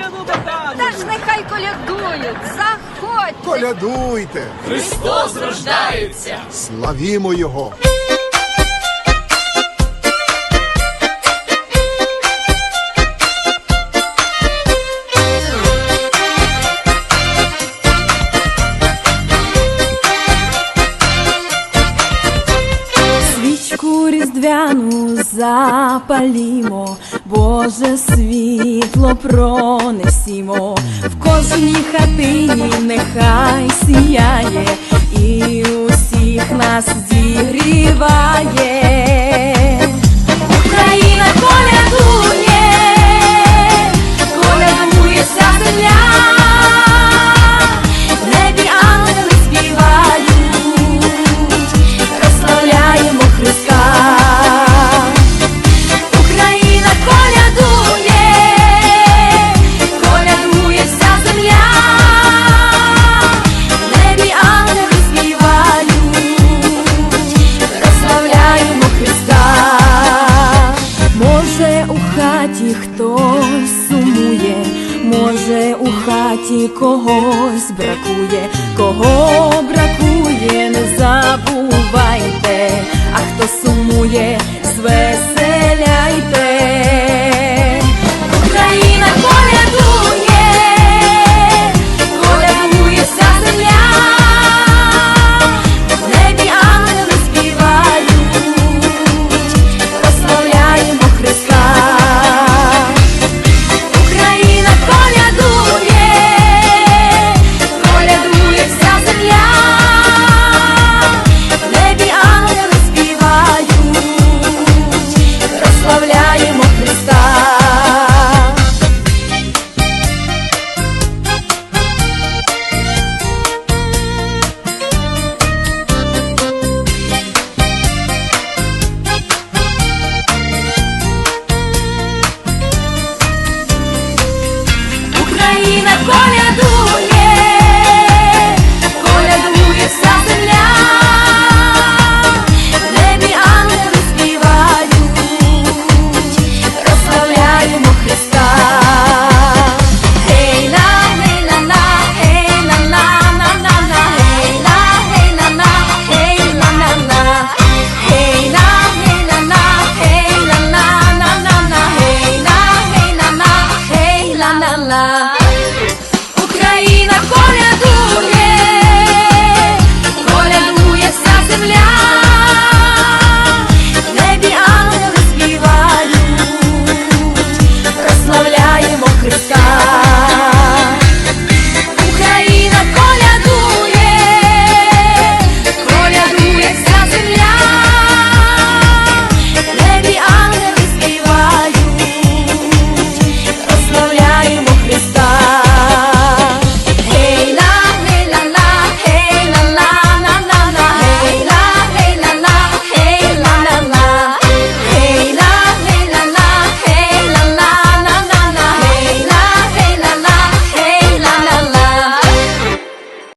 Івану Богдановичу! Та ж нехай колядують, заходьте. Колядуйте, Христос рождається. славімо Його. Свічку різдвяну запалімо, Боже світло пронесімо, в кожній хатині нехай сіяє і усіх нас зігріває. Може у хаті когось бракує, кого бракує, не забувайте, а хто сумує. E na Folha do